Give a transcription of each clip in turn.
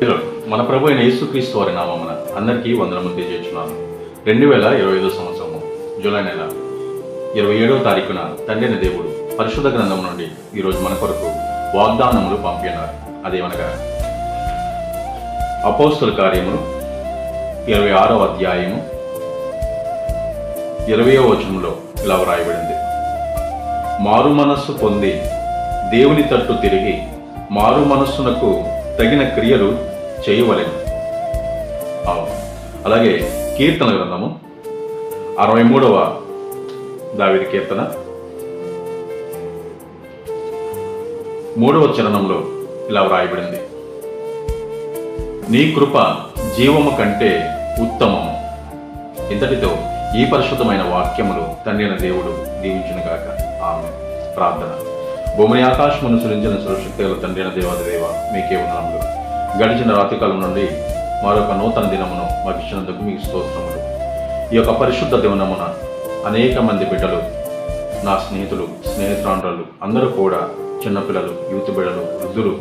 మన ప్రభు అయిన యేసుక్రీస్తు వారి నామమున అందరికీ వందనములు తెలియజేస్తున్నాను రెండు వేల ఇరవై ఐదో సంవత్సరము జూలై నెల ఇరవై ఏడవ తారీఖున తండ్రిన దేవుడు పరిశుద్ధ గ్రంథం నుండి ఈరోజు మన కొరకు వాగ్దానములు పంపినారు అదేమనగా అపోస్తుల కార్యములు ఇరవై ఆరో అధ్యాయము ఇరవయో వచనంలో ఇలా వ్రాయబడింది. మారు మనస్సు పొంది దేవుని తట్టు తిరిగి మారు మనస్సునకు తగిన క్రియలు చేయవలెను. అవును అలాగే కీర్తన గ్రంథము అరవై మూడవ దావిది కీర్తన మూడవ చరణంలో ఇలా వ్రాయబడింది. నీ కృప జీవము కంటే ఉత్తమము ఇంతటితో ఈ పరిశుద్ధమైన వాక్యములు తండ్రిన దేవుడు దీవించునుగాక ఆమె ప్రార్థన. భూమిని ఆకాశమును సృజించిన సురక్షిత గల తండ్రిన దేవాది దేవ మీకే వందనములు. గడిచిన రాత్రికాలం నుండి మరొక నూతన దినమును మాకు ఇచ్చినందుకు మీకు స్తోత్రములు. ఈ యొక్క పరిశుద్ధ దినమున అనేక మంది బిడ్డలు నా స్నేహితులు స్నేహితురాండ్రులు అందరూ కూడా చిన్నపిల్లలు యూత్ బిడ్డలు వృద్ధులు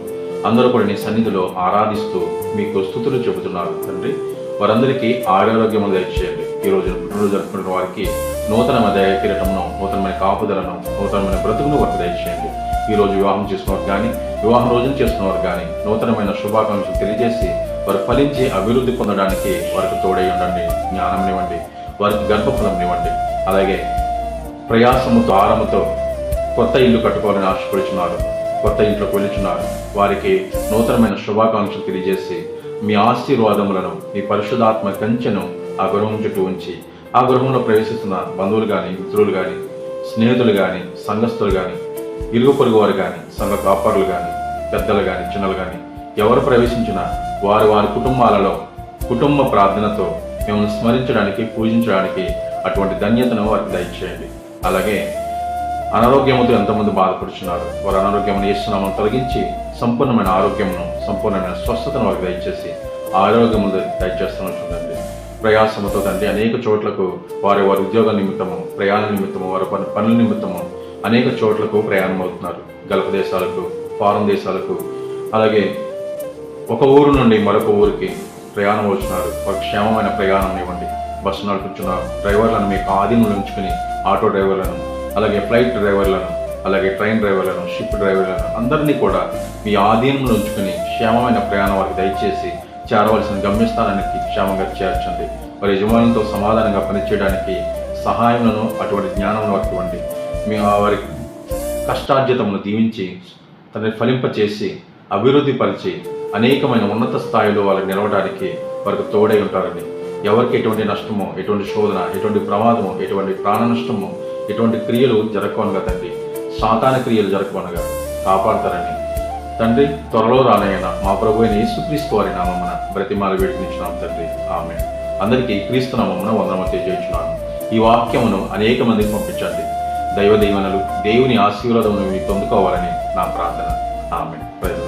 అందరూ కూడా నీ సన్నిధిలో ఆరాధిస్తూ మీకు స్థుతులు చెబుతున్నారు తండ్రి. వారందరికీ ఆరోగ్యము దయచేయండి. ఈ రోజు పుట్టినరోజు జరుపుకున్న వారికి నూతనమైన దయ కిరటమును నూతనమైన కాపుదలను నూతనమైన బ్రతుకును వారికి దయచేయండి. ఈ రోజు వివాహం చేసుకున్నవారు కానీ వివాహం రోజున చేసుకున్నవారు కానీ నూతనమైన శుభాకాంక్షలు తెలియజేసి వారు ఫలించి అభివృద్ధి పొందడానికి వారికి తోడై ఉండండి జ్ఞానంనివ్వండి వారికి గర్భఫలంనివ్వండి అలాగే ప్రయాసముతో ఆరముతో కొత్త ఇల్లు కట్టుకోవాలని ఆశపడుచున్నారు కొత్త ఇంట్లోకి వెళుచున్నారు వారికి నూతనమైన శుభాకాంక్షలు తెలియజేసి మీ ఆశీర్వాదములను మీ పరిశుధాత్మ కంచెను ఆ గృహం చుట్టూ ఉంచి ఆ గృహంలో ప్రవేశిస్తున్న బంధువులు కానీ మిత్రులు కానీ స్నేహితులు కానీ సంఘస్థులు కానీ ఇరుగు పొరుగు వారు కానీ సంఘ కాపరులు కానీ పెద్దలు కానీ చిన్నలు కానీ ఎవరు ప్రవేశించినా వారి వారి కుటుంబాలలో కుటుంబ ప్రార్థనతో మిమ్మల్ని స్మరించడానికి పూజించడానికి అటువంటి ధన్యతను వారికి దయచేయండి. అలాగే అనారోగ్యముతో ఎంతమంది బాధపడుచున్నారు. వారి అనారోగ్యమును ఇస్తున్నామని తొలగించి సంపూర్ణమైన ఆరోగ్యమును సంపూర్ణమైన స్వస్థతను వారికి దయచేసి ఆరోగ్యము దయచేస్తున్నాం చూడండి ప్రయాసముతో తండ్రి అనేక చోట్లకు వారి వారి ఉద్యోగ నిమిత్తము ప్రయాణ నిమిత్తము వారి పని పనుల నిమిత్తము అనేక చోట్లకు ప్రయాణం అవుతున్నారు గల్ఫ్ దేశాలకు ఫారం దేశాలకు అలాగే ఒక ఊరు నుండి మరొక ఊరికి ప్రయాణం అవుతున్నారు. వారికి క్షేమమైన ప్రయాణం ఇవ్వండి. బస్సు నడుపుతున్న డ్రైవర్లను మీకు ఆధీనంలో ఉంచుకుని ఆటో డ్రైవర్లను అలాగే ఫ్లైట్ డ్రైవర్లను అలాగే ట్రైన్ డ్రైవర్లను షిప్ డ్రైవర్లను అందరినీ కూడా మీ ఆధీనంలో ఉంచుకుని క్షేమమైన ప్రయాణం వారికి దయచేసి చేరవలసిన గమ్యస్థానానికి క్షేమంగా చేర్చండి. వారి యజమానులతో సమాధానంగా పనిచేయడానికి సహాయములను అటువంటి జ్ఞానం వారికి ఇవ్వండి. మీ వారి కష్టార్జితమును దీవించి తనని ఫలింపచేసి అభివృద్ధిపరిచి అనేకమైన ఉన్నత స్థాయిలో వాళ్ళు నిలవడానికి వారికి తోడై ఉంటారని ఎవరికి ఎటువంటి నష్టమో ఎటువంటి శోధన ఎటువంటి ప్రమాదము ఎటువంటి ప్రాణ నష్టము ఎటువంటి క్రియలు జరగవనగా తండ్రి సాతాన క్రియలు జరగవనగా కాపాడతారని తండ్రి త్వరలో రానయ్యన మా ప్రభు అయిన యేసుక్రీస్తు వారి నామమున బ్రతిమాల వేడుకునిచ్చున్నాం తండ్రి. ఆమె అందరికీ క్రీస్తు నామమున వందనము తెలియజేయించున్నాను ఈ వాక్యమును అనేక మందికి పంపించండి. దైవ దీవెనలు దేవుని ఆశీర్వాదమును మీరు పొందుకోవాలని నా ప్రార్థన. ఆమె ప్రజలు